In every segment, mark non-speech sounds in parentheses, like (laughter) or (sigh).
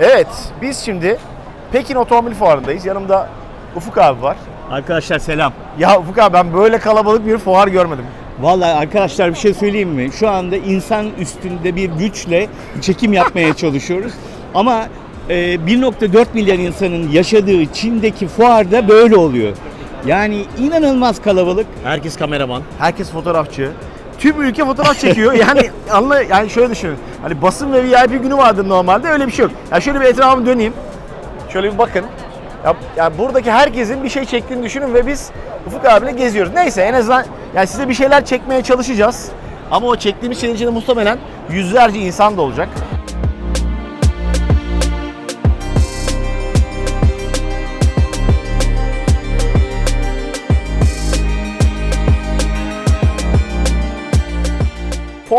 Evet, biz şimdi Pekin Otomobil Fuarı'ndayız. Yanımda Ufuk abi var. Arkadaşlar selam. Ya Ufuk abi ben böyle kalabalık bir fuar görmedim. Vallahi arkadaşlar bir şey söyleyeyim mi? Şu anda insan üstünde bir güçle çekim yapmaya (laughs) çalışıyoruz. Ama e, 1.4 milyar insanın yaşadığı Çin'deki fuarda böyle oluyor. Yani inanılmaz kalabalık. Herkes kameraman, herkes fotoğrafçı. Tüm ülke fotoğraf çekiyor. Yani anla yani şöyle düşünün. Hani basın ve VIP günü vardır normalde öyle bir şey yok. Ya şöyle bir etrafımı döneyim. Şöyle bir bakın. Ya, ya buradaki herkesin bir şey çektiğini düşünün ve biz Ufuk abiyle geziyoruz. Neyse en azından yani size bir şeyler çekmeye çalışacağız. Ama o çektiğimiz şeyin içinde muhtemelen yüzlerce insan da olacak.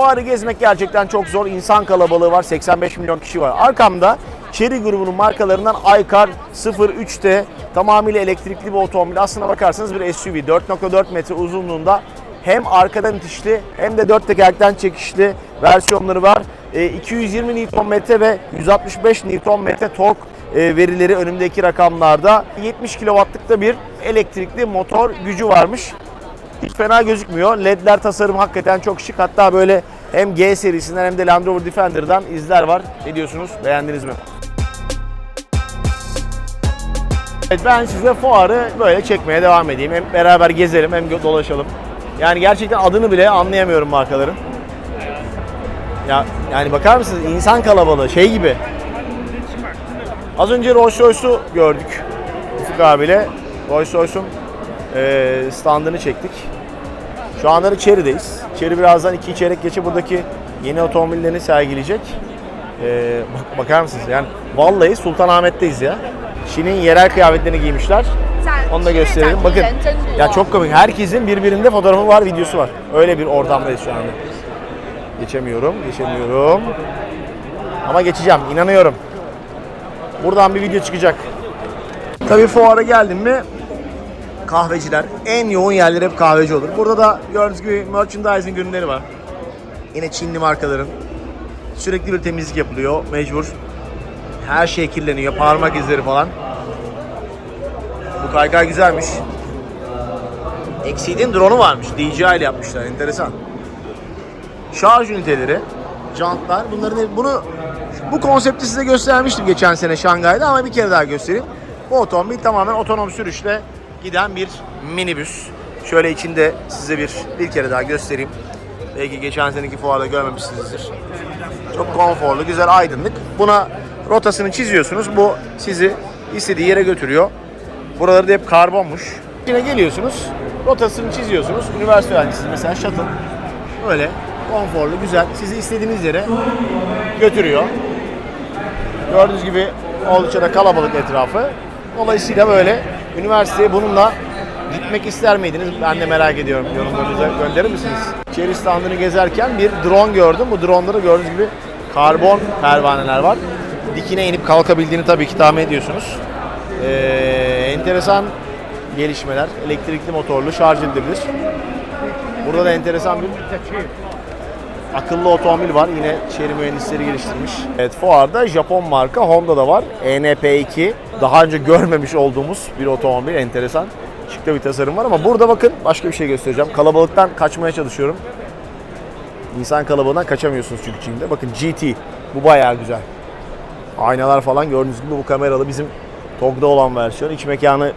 Fuarı gezmek gerçekten çok zor. İnsan kalabalığı var. 85 milyon kişi var. Arkamda Chery grubunun markalarından Aykar 03'te tamamıyla elektrikli bir otomobil. Aslına bakarsanız bir SUV. 4.4 metre uzunluğunda hem arkadan itişli hem de dört tekerlekten çekişli versiyonları var. E, 220 Nm ve 165 Nm tork e, verileri önümdeki rakamlarda. 70 kW'lık da bir elektrikli motor gücü varmış. Hiç fena gözükmüyor. LED'ler tasarım hakikaten çok şık. Hatta böyle hem G serisinden hem de Land Rover Defender'dan izler var. Ne diyorsunuz? Beğendiniz mi? Evet ben size fuarı böyle çekmeye devam edeyim. Hem beraber gezelim hem dolaşalım. Yani gerçekten adını bile anlayamıyorum markaların. Ya yani bakar mısınız insan kalabalığı şey gibi. Az önce Rolls Royce'u gördük Ufuk abiyle. Rolls Royce'un eee, standını çektik. Şu anda Chery'deyiz. Chery birazdan iki çeyrek geçe buradaki yeni otomobillerini sergileyecek. Ee, bak, bakar mısınız? Yani vallahi Sultanahmet'teyiz ya. Çin'in yerel kıyafetlerini giymişler. Onu da gösterelim. Bakın ya çok komik. Herkesin birbirinde fotoğrafı var, videosu var. Öyle bir ortamdayız şu anda. Geçemiyorum, geçemiyorum. Ama geçeceğim, inanıyorum. Buradan bir video çıkacak. Tabii fuara geldim mi kahveciler. En yoğun yerler hep kahveci olur. Burada da gördüğünüz gibi merchandising ürünleri var. Yine Çinli markaların. Sürekli bir temizlik yapılıyor mecbur. Her şey kirleniyor. Parmak izleri falan. Bu kaykay güzelmiş. Exceed'in drone'u varmış. DJI ile yapmışlar. Enteresan. Şarj üniteleri, jantlar. Bunların hep- bunu bu konsepti size göstermiştim geçen sene Şangay'da ama bir kere daha göstereyim. Bu otomobil tamamen otonom sürüşle giden bir minibüs. Şöyle içinde size bir bir kere daha göstereyim. Belki geçen seneki fuarda görmemişsinizdir. Çok konforlu, güzel, aydınlık. Buna rotasını çiziyorsunuz. Bu sizi istediği yere götürüyor. Buraları da hep karbonmuş. Yine geliyorsunuz, rotasını çiziyorsunuz. Üniversite öğrencisiniz mesela shuttle. Böyle konforlu, güzel. Sizi istediğiniz yere götürüyor. Gördüğünüz gibi oldukça da kalabalık etrafı. Dolayısıyla böyle üniversiteye bununla gitmek ister miydiniz? Ben de merak ediyorum. Yorumlarınızı gönderir misiniz? Cherry standını gezerken bir drone gördüm. Bu drone'da da gördüğünüz gibi karbon pervaneler var. Dikine inip kalkabildiğini tabii ki tahmin ediyorsunuz. Ee, enteresan gelişmeler. Elektrikli motorlu şarj edilebilir. Burada da enteresan bir akıllı otomobil var. Yine Chery mühendisleri geliştirmiş. Evet fuarda Japon marka Honda da var. E ENP2. Daha önce görmemiş olduğumuz bir otomobil. Enteresan. Şıkta bir tasarım var ama burada bakın başka bir şey göstereceğim. Kalabalıktan kaçmaya çalışıyorum. İnsan kalabalığından kaçamıyorsunuz çünkü Çin'de. Bakın GT. Bu bayağı güzel. Aynalar falan gördüğünüz gibi bu kameralı bizim TOG'da olan versiyon. İç mekanı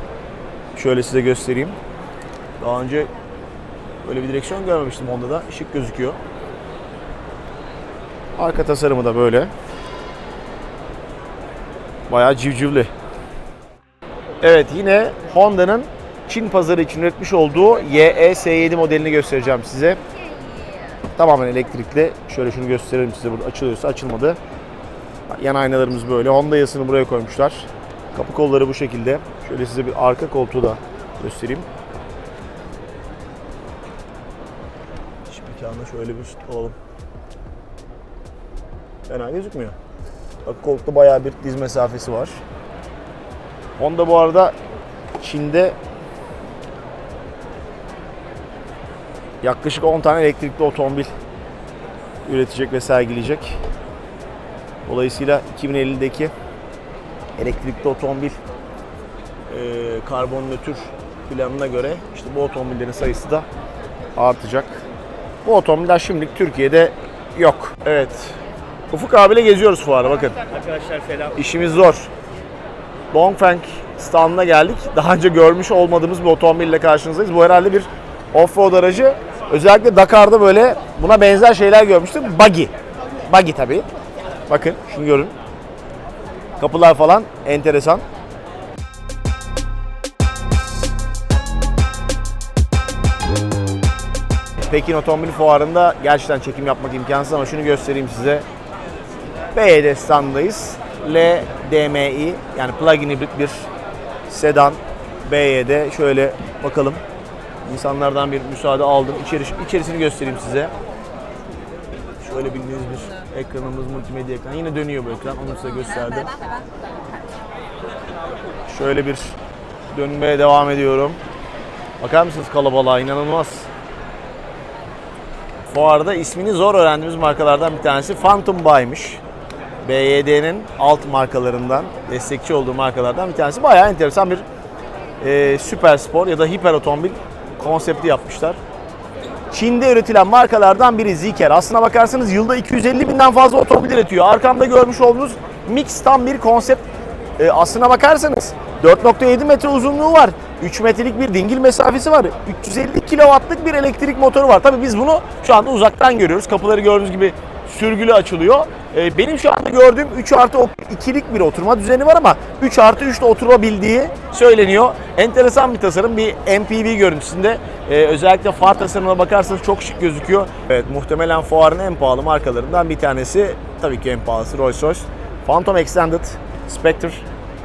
şöyle size göstereyim. Daha önce böyle bir direksiyon görmemiştim Honda'da. Şık gözüküyor. Arka tasarımı da böyle. Bayağı civcivli. Evet yine Honda'nın Çin pazarı için üretmiş olduğu YE-S7 modelini göstereceğim size. Tamamen elektrikli. Şöyle şunu gösterelim size burada açılıyorsa açılmadı. Yan aynalarımız böyle. Honda yasını buraya koymuşlar. Kapı kolları bu şekilde. Şöyle size bir arka koltuğu da göstereyim. İç mekanına şöyle bir alalım. Fena gözükmüyor. Bak koltukta bayağı bir diz mesafesi var. Honda bu arada Çin'de yaklaşık 10 tane elektrikli otomobil üretecek ve sergileyecek. Dolayısıyla 2050'deki elektrikli otomobil e, karbon nötr planına göre işte bu otomobillerin sayısı da artacak. Bu otomobiller şimdilik Türkiye'de yok. Evet. Ufuk abiyle geziyoruz fuarda bakın. Arkadaşlar selam. İşimiz zor. Dongfeng standına geldik. Daha önce görmüş olmadığımız bir otomobille karşınızdayız. Bu herhalde bir off-road aracı. Özellikle Dakar'da böyle buna benzer şeyler görmüştüm. Buggy. Buggy tabii. Bakın şunu görün. Kapılar falan enteresan. Pekin Otomobil Fuarı'nda gerçekten çekim yapmak imkansız ama şunu göstereyim size. BYD standındayız. LDMI yani plug-in hibrit bir sedan BYD. Şöyle bakalım. İnsanlardan bir müsaade aldım. İçeri, içerisini göstereyim size. Şöyle bildiğiniz bir ekranımız multimedya ekran. Yine dönüyor bu ekran. Onu size gösterdim. Şöyle bir dönmeye devam ediyorum. Bakar mısınız kalabalığa? inanılmaz. Fuarda ismini zor öğrendiğimiz markalardan bir tanesi Phantom Buy'miş. BYD'nin alt markalarından, destekçi olduğu markalardan bir tanesi. Bayağı enteresan bir e, süper spor ya da hiper otomobil konsepti yapmışlar. Çin'de üretilen markalardan biri Zeekr. Aslına bakarsanız yılda 250 binden fazla otomobil üretiyor. Arkamda görmüş olduğunuz mix tam bir konsept. E, aslına bakarsanız 4.7 metre uzunluğu var. 3 metrelik bir dingil mesafesi var. 350 kW'lık bir elektrik motoru var. Tabii biz bunu şu anda uzaktan görüyoruz. Kapıları gördüğünüz gibi sürgülü açılıyor. E, benim şu anda gördüğüm 3 artı 2'lik bir oturma düzeni var ama 3 artı 3 de oturabildiği söyleniyor. Enteresan bir tasarım. Bir MPV görüntüsünde. E, özellikle far tasarımına bakarsanız çok şık gözüküyor. Evet muhtemelen fuarın en pahalı markalarından bir tanesi. Tabii ki en pahalısı Rolls Royce. Phantom Extended, Spectre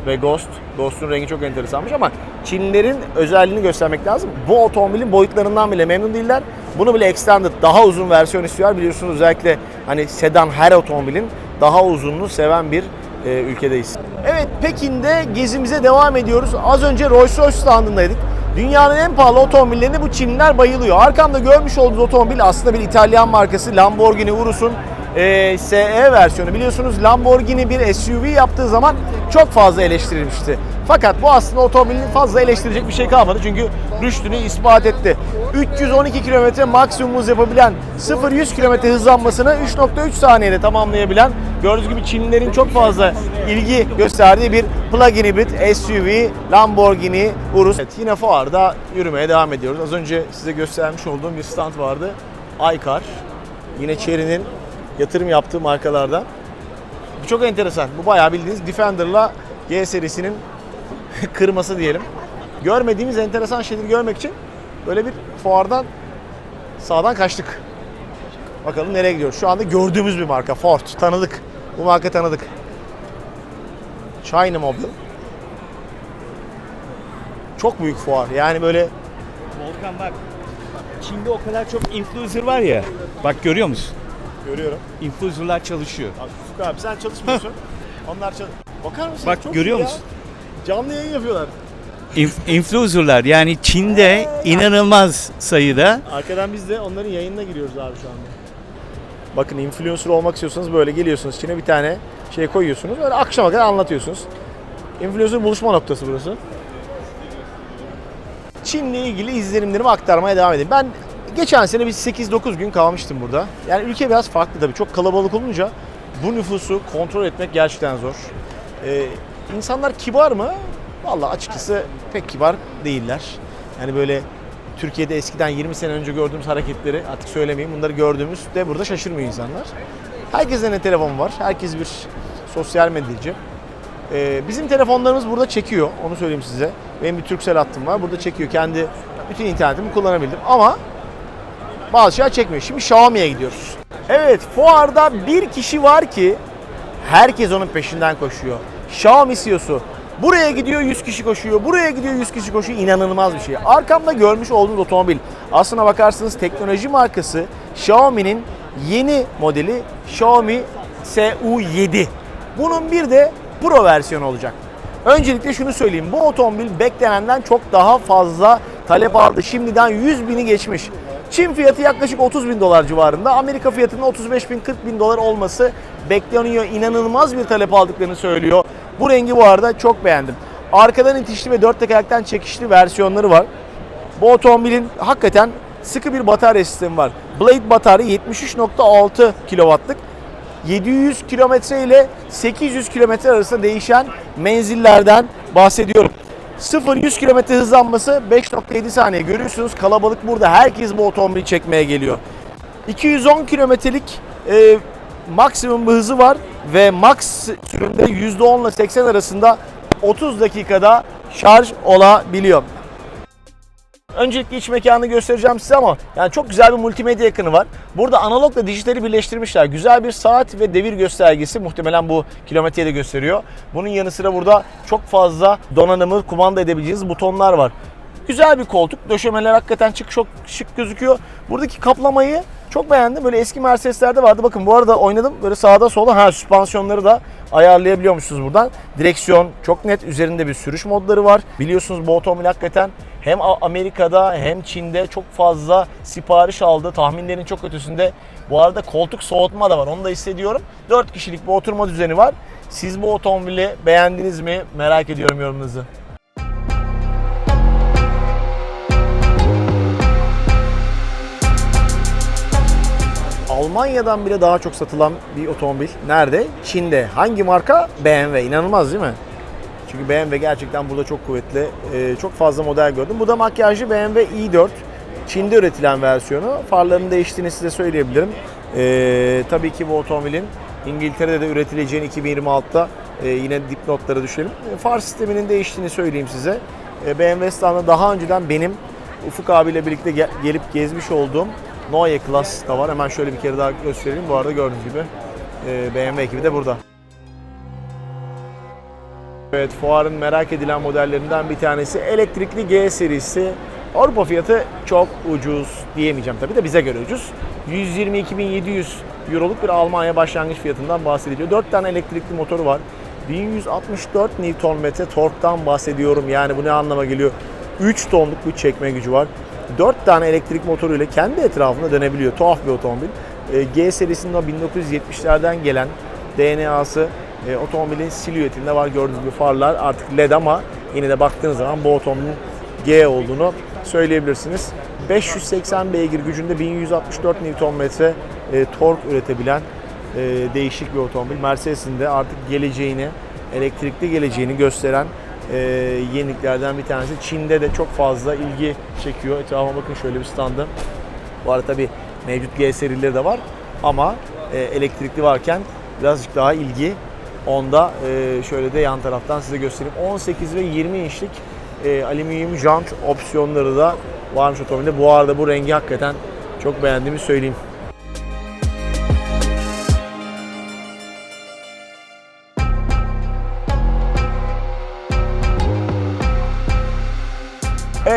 ve Ghost. Ghost'un rengi çok enteresanmış ama Çinlilerin özelliğini göstermek lazım. Bu otomobilin boyutlarından bile memnun değiller. Bunu bile extended daha uzun versiyon istiyorlar. Biliyorsunuz özellikle hani sedan her otomobilin daha uzunluğu seven bir e, ülkedeyiz. Evet Pekin'de gezimize devam ediyoruz. Az önce Rolls Royce standındaydık. Dünyanın en pahalı otomobillerine bu Çinliler bayılıyor. Arkamda görmüş olduğunuz otomobil aslında bir İtalyan markası Lamborghini Urus'un e, SE versiyonu. Biliyorsunuz Lamborghini bir SUV yaptığı zaman çok fazla eleştirilmişti. Fakat bu aslında otomobilin fazla eleştirecek bir şey kalmadı. Çünkü rüştünü ispat etti. 312 km maksimum hız yapabilen 0-100 km hızlanmasını 3.3 saniyede tamamlayabilen gördüğünüz gibi Çinlilerin çok fazla ilgi gösterdiği bir plug-in hibrit SUV Lamborghini Urus. Evet, yine fuarda yürümeye devam ediyoruz. Az önce size göstermiş olduğum bir stand vardı. Aykar. Yine Chery'nin yatırım yaptığı markalardan. Bu çok enteresan. Bu bayağı bildiğiniz Defender'la G serisinin (laughs) kırması diyelim. Görmediğimiz enteresan şeyleri görmek için böyle bir fuardan sağdan kaçtık. Bakalım nereye gidiyoruz. Şu anda gördüğümüz bir marka Ford. Tanıdık. Bu marka tanıdık. China Mobile. Çok büyük fuar. Yani böyle Volkan bak. Çin'de o kadar çok influencer var ya. Bak görüyor musun? Görüyorum. Influencerlar çalışıyor. Ufuk abi sen çalışmıyorsun. Onlar çalış. Bakar mısın? Bak, Çok görüyor iyi ya. musun? Canlı yayın yapıyorlar. Inf- influencerlar yani Çin'de inanılmaz sayıda. Arkadan biz de onların yayınına giriyoruz abi şu anda. Bakın influencer olmak istiyorsanız böyle geliyorsunuz Çin'e bir tane şey koyuyorsunuz. Böyle akşama kadar anlatıyorsunuz. Influencer buluşma noktası burası. Çin'le ilgili izlenimlerimi aktarmaya devam edeyim. Ben geçen sene bir 8-9 gün kalmıştım burada. Yani ülke biraz farklı tabii. Çok kalabalık olunca bu nüfusu kontrol etmek gerçekten zor. Ee, insanlar kibar mı? Vallahi açıkçası pek kibar değiller. Yani böyle Türkiye'de eskiden 20 sene önce gördüğümüz hareketleri artık söylemeyeyim. Bunları gördüğümüzde burada şaşırmıyor insanlar. Herkesin ne telefon var. Herkes bir sosyal medyacı. Ee, bizim telefonlarımız burada çekiyor. Onu söyleyeyim size. Benim bir Turkcell hattım var. Burada çekiyor. Kendi bütün internetimi kullanabildim. Ama bazı şeyler çekmiyor. Şimdi Xiaomi'ye gidiyoruz. Evet, fuarda bir kişi var ki herkes onun peşinden koşuyor. Xiaomi CEO'su. Buraya gidiyor 100 kişi koşuyor, buraya gidiyor 100 kişi koşuyor. İnanılmaz bir şey. Arkamda görmüş olduğunuz otomobil. Aslına bakarsanız teknoloji markası Xiaomi'nin yeni modeli Xiaomi SU7. Bunun bir de Pro versiyonu olacak. Öncelikle şunu söyleyeyim. Bu otomobil beklenenden çok daha fazla talep aldı. Şimdiden 100 bini geçmiş. Çin fiyatı yaklaşık 30 bin dolar civarında. Amerika fiyatının 35 bin 40 bin dolar olması bekleniyor. İnanılmaz bir talep aldıklarını söylüyor. Bu rengi bu arada çok beğendim. Arkadan itişli ve dört tekerlekten çekişli versiyonları var. Bu otomobilin hakikaten sıkı bir batarya sistemi var. Blade batarya 73.6 kW'lık. 700 kilometre ile 800 kilometre arasında değişen menzillerden bahsediyorum. 0-100 kilometre hızlanması 5.7 saniye. Görüyorsunuz kalabalık burada. Herkes bu otomobili çekmeye geliyor. 210 kilometrelik e, maksimum bir hızı var ve max sürümde %10 ile 80 arasında 30 dakikada şarj olabiliyor. Öncelikle iç mekanı göstereceğim size ama yani çok güzel bir multimedya ekranı var. Burada analogla dijitali birleştirmişler. Güzel bir saat ve devir göstergesi muhtemelen bu kilometreyi de gösteriyor. Bunun yanı sıra burada çok fazla donanımı kumanda edebileceğiniz butonlar var. Güzel bir koltuk. Döşemeler hakikaten çok şık gözüküyor. Buradaki kaplamayı çok beğendim. Böyle eski Mercedes'lerde vardı. Bakın bu arada oynadım. Böyle sağda solda ha süspansiyonları da ayarlayabiliyormuşsunuz buradan. Direksiyon çok net. Üzerinde bir sürüş modları var. Biliyorsunuz bu otomobil hakikaten hem Amerika'da hem Çin'de çok fazla sipariş aldı. Tahminlerin çok ötesinde. Bu arada koltuk soğutma da var. Onu da hissediyorum. 4 kişilik bir oturma düzeni var. Siz bu otomobili beğendiniz mi? Merak ediyorum yorumunuzu. Almanya'dan bile daha çok satılan bir otomobil. Nerede? Çin'de. Hangi marka? BMW. İnanılmaz değil mi? Çünkü BMW gerçekten burada çok kuvvetli. Ee, çok fazla model gördüm. Bu da makyajlı BMW i4. Çin'de üretilen versiyonu. Farlarının değiştiğini size söyleyebilirim. Ee, tabii ki bu otomobilin İngiltere'de de üretileceğini 2026'da e, yine dipnotlara düşelim. E, far sisteminin değiştiğini söyleyeyim size. E, BMW standında daha önceden benim Ufuk abiyle birlikte gel- gelip gezmiş olduğum Neue Class da var. Hemen şöyle bir kere daha göstereyim. Bu arada gördüğünüz gibi e, BMW ekibi de burada. Evet, fuarın merak edilen modellerinden bir tanesi elektrikli G serisi. Avrupa fiyatı çok ucuz diyemeyeceğim tabii de bize göre ucuz. 122.700 euroluk bir Almanya başlangıç fiyatından bahsediliyor. 4 tane elektrikli motoru var. 1164 Nm torktan bahsediyorum. Yani bu ne anlama geliyor? 3 tonluk bir çekme gücü var. 4 tane elektrik motoru ile kendi etrafında dönebiliyor. Tuhaf bir otomobil. E, G serisinin o 1970'lerden gelen DNA'sı e, otomobilin silüetinde var. Gördüğünüz gibi farlar artık LED ama yine de baktığınız zaman bu otomobilin G olduğunu söyleyebilirsiniz. 580 beygir gücünde 1164 Nm e, tork üretebilen e, değişik bir otomobil. Mercedes'in de artık geleceğini, elektrikli geleceğini gösteren e, yeniliklerden bir tanesi. Çin'de de çok fazla ilgi çekiyor. Etrafıma bakın şöyle bir standı. Bu arada tabi mevcut G serileri de var ama e, elektrikli varken birazcık daha ilgi onda e, şöyle de yan taraftan size göstereyim. 18 ve 20 inçlik e, alüminyum jant opsiyonları da varmış otomobilde. Bu arada bu rengi hakikaten çok beğendiğimi söyleyeyim.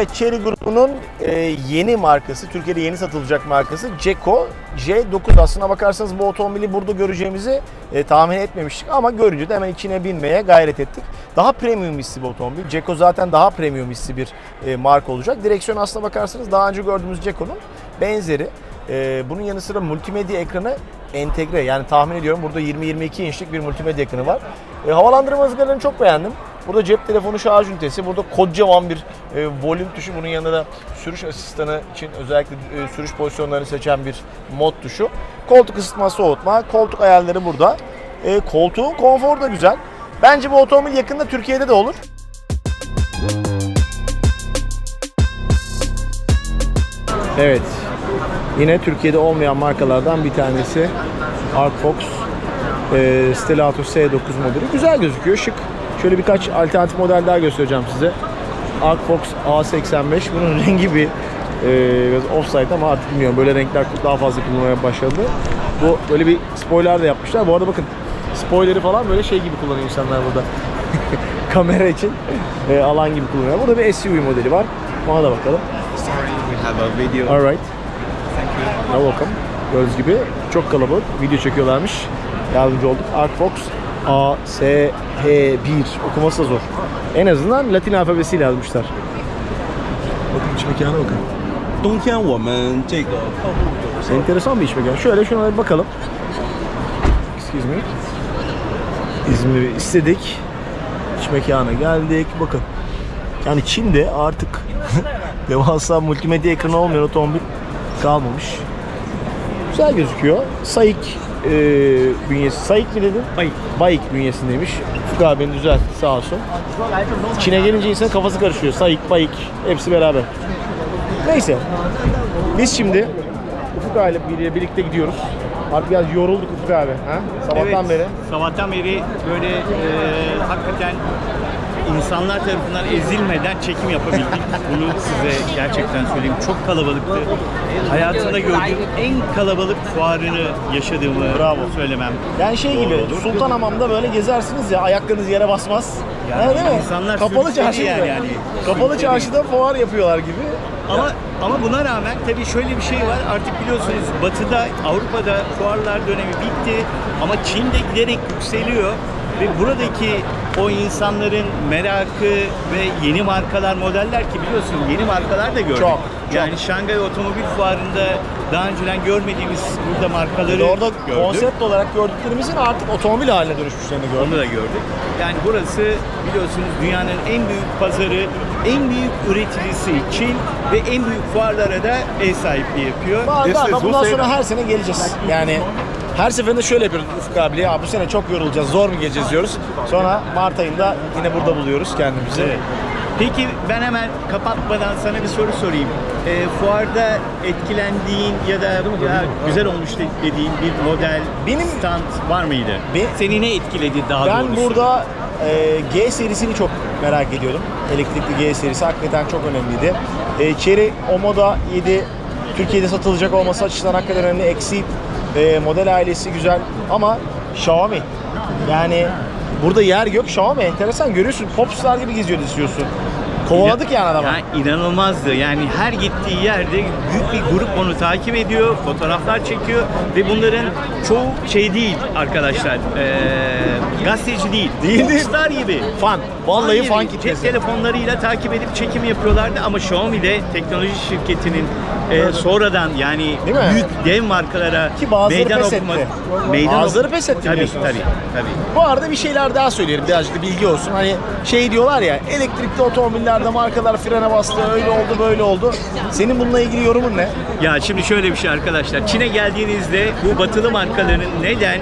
Evet grubunun e, yeni markası, Türkiye'de yeni satılacak markası Ceko J9. Aslına bakarsanız bu otomobili burada göreceğimizi e, tahmin etmemiştik ama görünce de hemen içine binmeye gayret ettik. Daha premium hissi bir otomobil. Ceko zaten daha premium hissi bir e, marka olacak. Direksiyon aslına bakarsanız daha önce gördüğümüz Ceko'nun benzeri. E, bunun yanı sıra multimedya ekranı entegre. Yani tahmin ediyorum burada 20-22 inçlik bir multimedya ekranı var. E, havalandırma ızgaralarını çok beğendim. Burada cep telefonu şarj ünitesi, burada kocaman bir e, volüm tuşu, bunun yanında da sürüş asistanı için özellikle e, sürüş pozisyonlarını seçen bir mod tuşu. Koltuk ısıtma, soğutma, koltuk ayarları burada. E, koltuğun konforu da güzel. Bence bu otomobil yakında Türkiye'de de olur. Evet. Yine Türkiye'de olmayan markalardan bir tanesi Arcfox e, Stelato S9 modeli. Güzel gözüküyor, şık. Şöyle birkaç alternatif model daha göstereceğim size. Arcfox A85. Bunun (laughs) rengi bir e, biraz offside ama artık bilmiyorum. Böyle renkler daha fazla kullanmaya başladı. Bu böyle bir spoiler de yapmışlar. Bu arada bakın spoiler'i falan böyle şey gibi kullanıyor insanlar burada. (laughs) Kamera için e, alan gibi kullanıyor. Burada bir SUV modeli var. Ona da bakalım. Sorry, we have a video. Alright. You're welcome. Gördüğünüz gibi çok kalabalık. Video çekiyorlarmış. Yardımcı olduk. Artfox A, S, H, 1. Okuması da zor. En azından Latin alfabesiyle yazmışlar. Bakın iç mekana bakın. 冬天我们这个客户有 Enteresan bir iç mekan. Şöyle şuna bir bakalım. Excuse me. İzmir'i istedik. iç mekana geldik. Bakın. Yani Çin'de artık (laughs) devasa multimedya ekranı olmayan otomobil kalmamış. Güzel gözüküyor. Saik e, bünyesi. Saik mi dedin? Bayik. Bayik bünyesindeymiş. Ufuk abinin düzeltti sağ olsun. Çin'e gelince insanın kafası karışıyor. Saik, Bayik hepsi beraber. Neyse. Biz şimdi Ufuk abiyle bir- birlikte gidiyoruz. Artık biraz yorulduk Ufuk abi. Ha? Sabahtan Evet, beri. Sabahtan beri böyle e, hakikaten insanlar tarafından ezilmeden çekim yapabildik. (laughs) Bunu size gerçekten söyleyeyim. Çok kalabalıktı. Hayatımda gördüğüm en kalabalık fuarını yaşadığımı Bravo. söylemem. Yani şey doğru gibi olur. Sultanhamam'da böyle gezersiniz ya ayaklarınız yere basmaz. Yani Ha, değil mi? insanlar Kapalı sürükledi çarşı yani, gibi. yani. Kapalı çarşıda fuar yapıyorlar gibi. Ama ama buna rağmen tabii şöyle bir şey var. Artık biliyorsunuz Batı'da, Avrupa'da fuarlar dönemi bitti. Ama Çin'de giderek yükseliyor. Ve buradaki o insanların merakı ve yeni markalar, modeller ki biliyorsun yeni markalar da gördük. Çok, çok. Yani Şangay Otomobil Fuarı'nda daha önceden görmediğimiz burada markaları Orada gördük. konsept olarak gördüklerimizin artık otomobil haline dönüşmüşlerini gördük. Onu da gördük. Yani burası biliyorsunuz dünyanın en büyük pazarı, en büyük üreticisi Çin ve en büyük fuarlara da ev sahipliği yapıyor. Ama bundan sonra her sene geleceğiz. Yani her seferinde şöyle yapıyoruz Ufuk abiyle. Ya bu sene çok yorulacağız, zor mu geleceğiz diyoruz. Sonra Mart ayında yine burada buluyoruz kendimizi. Evet. Peki ben hemen kapatmadan sana bir soru sorayım. Ee, fuarda etkilendiğin ya da ya güzel olmuş dediğin bir model, Benim- stand var mıydı? Be- Seni ne etkiledi daha Ben doğrusu? burada e, G serisini çok merak ediyordum. Elektrikli G serisi hakikaten çok önemliydi. E, Chery Omoda 7 Türkiye'de satılacak olması açısından hakikaten önemli. Exceed e, model ailesi güzel ama Xiaomi. Yani burada yer gök Xiaomi enteresan. Görüyorsun popstar gibi geziyor istiyorsun. Kovaladık yani adamı. Yani inanılmazdı. Yani her gittiği yerde büyük bir grup onu takip ediyor, fotoğraflar çekiyor ve bunların çoğu şey değil arkadaşlar. Ee, gazeteci değil. Değil, değil. Gibi. Fan. Vallahi gibi. fan Cep kitlesi. telefonlarıyla takip edip çekim yapıyorlardı ama Xiaomi de teknoloji şirketinin e, sonradan yani Değil mi? büyük dev markalara Ki bazıları meydan pes okuma, etti. meydan Bazıları pes etti Tabii biliyorsunuz. tabii tabii. Bu arada bir şeyler daha söyleyelim birazcık da bilgi olsun. Hani şey diyorlar ya elektrikli otomobillerde markalar frene bastı öyle oldu böyle oldu. Senin bununla ilgili yorumun ne? Ya şimdi şöyle bir şey arkadaşlar. Çin'e geldiğinizde bu batılı markaların neden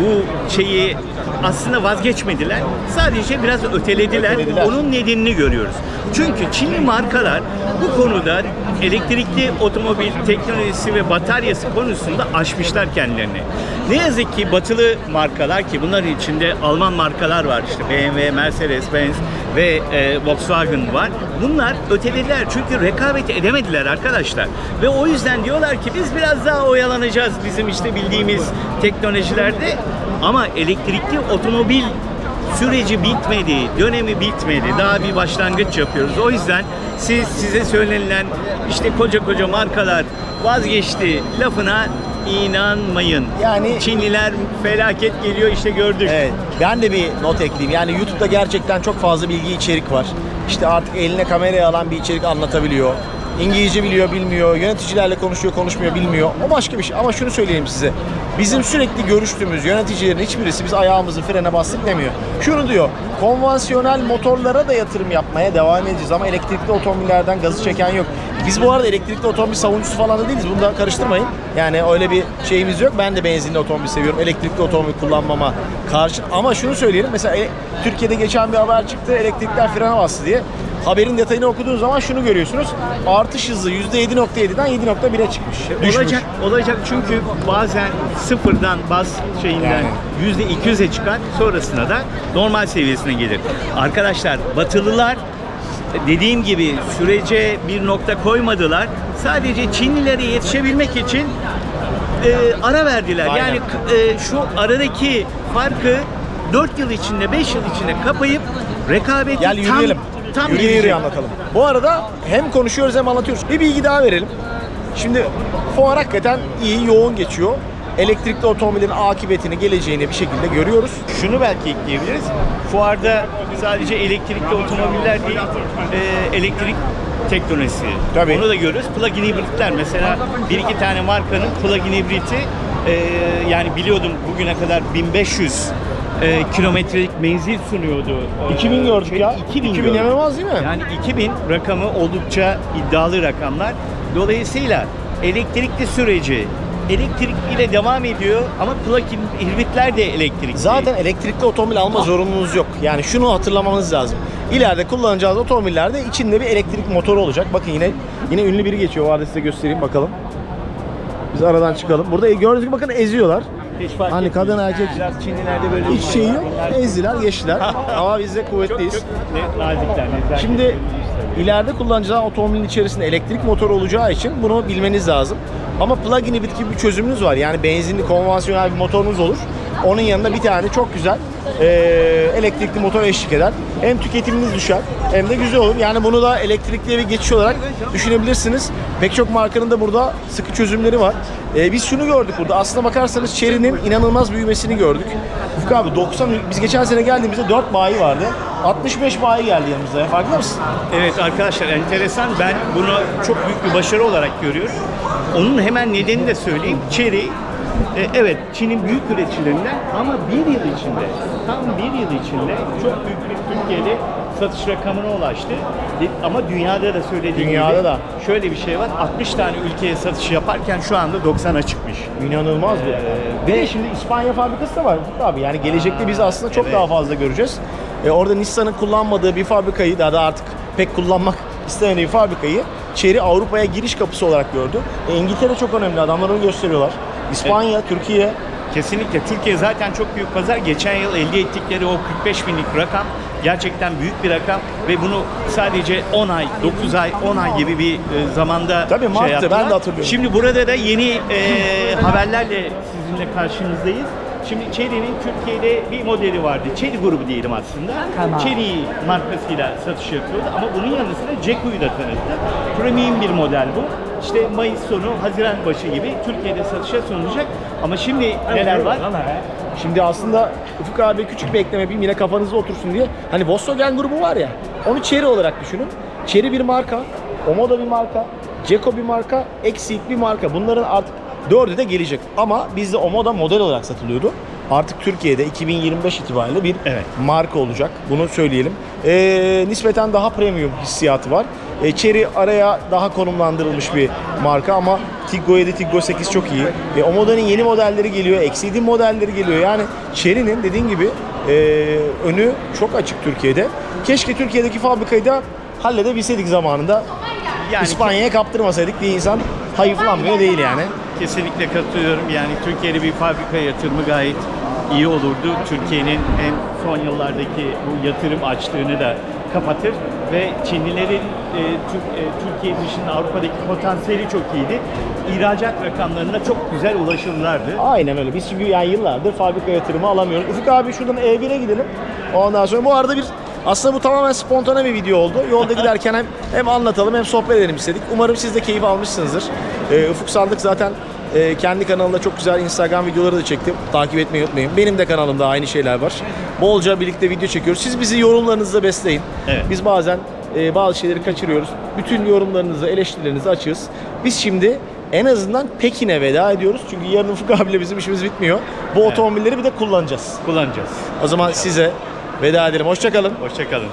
bu şeyi aslında vazgeçmediler. Sadece biraz ötelediler. Ötelediler. Onun nedenini görüyoruz. Çünkü Çinli markalar bu konuda elektrikli otomobil teknolojisi ve bataryası konusunda aşmışlar kendilerini. Ne yazık ki batılı markalar ki bunların içinde Alman markalar var işte BMW, Mercedes-Benz ve e, Volkswagen var. Bunlar ötelediler çünkü rekabet edemediler arkadaşlar. Ve o yüzden diyorlar ki biz biraz daha oyalanacağız bizim işte bildiğimiz teknolojilerde. Ama elektrikli otomobil süreci bitmedi, dönemi bitmedi. Daha bir başlangıç yapıyoruz. O yüzden siz size söylenilen işte koca koca markalar vazgeçti lafına inanmayın. Yani- Çinliler felaket geliyor işte gördük. Evet. Ben de bir not ekleyeyim. Yani YouTube'da gerçekten çok fazla bilgi içerik var. İşte artık eline kameraya alan bir içerik anlatabiliyor. İngilizce biliyor, bilmiyor. Yöneticilerle konuşuyor, konuşmuyor, bilmiyor. O başka bir şey. Ama şunu söyleyeyim size. Bizim sürekli görüştüğümüz yöneticilerin hiçbirisi biz ayağımızı frene bastık demiyor. Şunu diyor. Konvansiyonel motorlara da yatırım yapmaya devam edeceğiz ama elektrikli otomobillerden gazı çeken yok. Biz bu arada elektrikli otomobil savunucusu falan da değiliz. Bunu da karıştırmayın. Yani öyle bir şeyimiz yok. Ben de benzinli otomobil seviyorum. Elektrikli otomobil kullanmama karşı. Ama şunu söyleyelim. Mesela e, Türkiye'de geçen bir haber çıktı. Elektrikler frene bastı diye. Haberin detayını okuduğunuz zaman şunu görüyorsunuz. Artış hızı %7.7'den 7.1'e çıkmış. Düşmüş. Olacak, olacak çünkü bazen sıfırdan baz şeyinden Yani. yüzde 200'e çıkar sonrasında da normal seviyesine gelir. Arkadaşlar batılılar dediğim gibi sürece bir nokta koymadılar. Sadece Çinlilere yetişebilmek için e, ara verdiler. Aynen. Yani e, şu aradaki farkı 4 yıl içinde 5 yıl içinde kapayıp rekabeti Gel tam. Tam yürüye yürüye anlatalım. Bu arada hem konuşuyoruz hem anlatıyoruz. Bir bilgi daha verelim. Şimdi fuar hakikaten iyi, yoğun geçiyor. Elektrikli otomobillerin akıbetini, geleceğini bir şekilde görüyoruz. Şunu belki ekleyebiliriz. Fuarda sadece elektrikli otomobiller değil, e, elektrik teknolojisi. Tabii. Onu da görüyoruz. Plug-in hibritler mesela bir iki tane markanın plug-in hibriti e, yani biliyordum bugüne kadar 1500 e, kilometrelik menzil sunuyordu. E, 2000 gördük şey, ya. 2000, 2000 gördük. inanılmaz değil mi? Yani 2000 rakamı oldukça iddialı rakamlar. Dolayısıyla elektrikli süreci elektrik ile devam ediyor ama plug-in hibritler de elektrikli. Zaten elektrikli otomobil alma zorunluluğunuz yok. Yani şunu hatırlamanız lazım. İleride kullanacağınız otomobillerde içinde bir elektrik motoru olacak. Bakın yine yine ünlü biri geçiyor. O size göstereyim bakalım. Biz aradan çıkalım. Burada gördüğünüz gibi bakın eziyorlar. Hiç fark Hani etmiyor. kadın erkek Biraz Çinlilerde böyle hiç şey yok. Ezdiler, geçtiler. (laughs) Ama biz de Çok, kuvvetliyiz. çok ne- nazikler. nezaket Şimdi ileride kullanacağınız otomobilin içerisinde elektrik motoru olacağı için bunu bilmeniz lazım. Ama plug-in hibrit gibi bir çözümünüz var. Yani benzinli konvansiyonel bir motorunuz olur. Onun yanında bir tane çok güzel eee, elektrikli motor eşlik eder. Hem tüketiminiz düşer hem de güzel olur. Yani bunu da elektrikliye bir geçiş olarak düşünebilirsiniz. Pek çok markanın da burada sıkı çözümleri var. Eee, biz şunu gördük burada. Aslına bakarsanız Chery'nin inanılmaz büyümesini gördük. Ufuk abi 90 biz geçen sene geldiğimizde 4 bayi vardı. 65 bayi geldi yanımıza. ya. Farkında mısın? Evet arkadaşlar enteresan. Ben bunu çok büyük bir başarı olarak görüyorum. Onun hemen nedenini de söyleyeyim. Chery e, evet Çin'in büyük üreticilerinden ama bir yıl içinde tam bir yıl içinde çok büyük bir Türkiye'de satış rakamına ulaştı. Ama dünyada da söylediğim Dünyada gibi da. şöyle bir şey var. 60 tane ülkeye satış yaparken şu anda 90'a çıkmış. İnanılmaz bir. Ee, Ve ve- şimdi İspanya fabrikası da var abi. Yani gelecekte biz aslında çok Evet. daha fazla göreceğiz. E, orada Nissan'ın kullanmadığı bir fabrikayı daha da artık pek kullanmak (laughs) istemediği bir fabrikayı Chery Avrupa'ya giriş kapısı olarak gördü. E, İngiltere çok önemli. Adamlar onu gösteriyorlar. İspanya, Türkiye. Kesinlikle. Türkiye zaten çok büyük pazar. Geçen yıl elde ettikleri o 45 binlik rakam gerçekten büyük bir rakam ve bunu sadece 10 ay, 9 ay, 10 ay gibi bir e, zamanda Tabii, Mart'tı, yaptılar. ben de hatırlıyorum. Şimdi burada da yeni e, haberlerle sizinle karşınızdayız. Şimdi Chery'nin Türkiye'de bir modeli vardı. Chery grubu diyelim aslında. Chery markasıyla satış yapıyordu ama bunun yanı sıra Jeku'yu da tanıttı. Premium bir model bu. İşte Mayıs sonu, Haziran başı gibi Türkiye'de satışa sunulacak. Ama şimdi neler var? Şimdi aslında Ufuk abi küçük bir ekleme yapayım yine kafanızda otursun diye. Hani Volkswagen grubu var ya. Onu Chery olarak düşünün. Chery bir marka, Omoda bir marka, Ceko bir marka, Exit bir marka. Bunların artık dördü de gelecek. Ama bizde Omoda model olarak satılıyordu. Artık Türkiye'de 2025 itibariyle bir Evet. marka olacak. Bunu söyleyelim. Ee, nispeten daha premium hissiyatı var. Ee, Chery araya daha konumlandırılmış bir marka ama Tiggo 7, Tiggo 8 çok iyi. E, o modelin yeni modelleri geliyor, Exceed'in modelleri geliyor. Yani Chery'nin dediğin gibi e, önü çok açık Türkiye'de. Keşke Türkiye'deki fabrikayı da halledebilseydik zamanında. Yani İspanya'ya kaptırmasaydık diye insan hayıflanmıyor değil yani. Kesinlikle katılıyorum. Yani Türkiye'de bir fabrika yatırımı gayet iyi olurdu. Türkiye'nin en son yıllardaki bu yatırım açlığını da kapatır ve Çinlilerin e, Tür- e, Türkiye dışında Avrupa'daki potansiyeli çok iyiydi. İhracat rakamlarına çok güzel ulaşırlardı. Aynen öyle. Biz çünkü yani yıllardır fabrika yatırımı alamıyoruz. Ufuk abi şuradan E1'e gidelim. Ondan sonra bu arada bir aslında bu tamamen spontane bir video oldu. Yolda giderken hem, hem anlatalım hem sohbet edelim istedik. Umarım siz de keyif almışsınızdır. Ee, Ufuk Sandık zaten e, kendi kanalında çok güzel Instagram videoları da çekti. Takip etmeyi unutmayın. Benim de kanalımda aynı şeyler var. Bolca birlikte video çekiyoruz. Siz bizi yorumlarınızla besleyin. Evet. Biz bazen e, bazı şeyleri kaçırıyoruz. Bütün yorumlarınızı, eleştirilerinizi açığız. Biz şimdi en azından Pekin'e veda ediyoruz. Çünkü yarın Ufuk (laughs) abiyle bizim işimiz bitmiyor. Bu otomobilleri bir de kullanacağız. Kullanacağız. O zaman size veda edelim. Hoşçakalın. Hoşçakalın.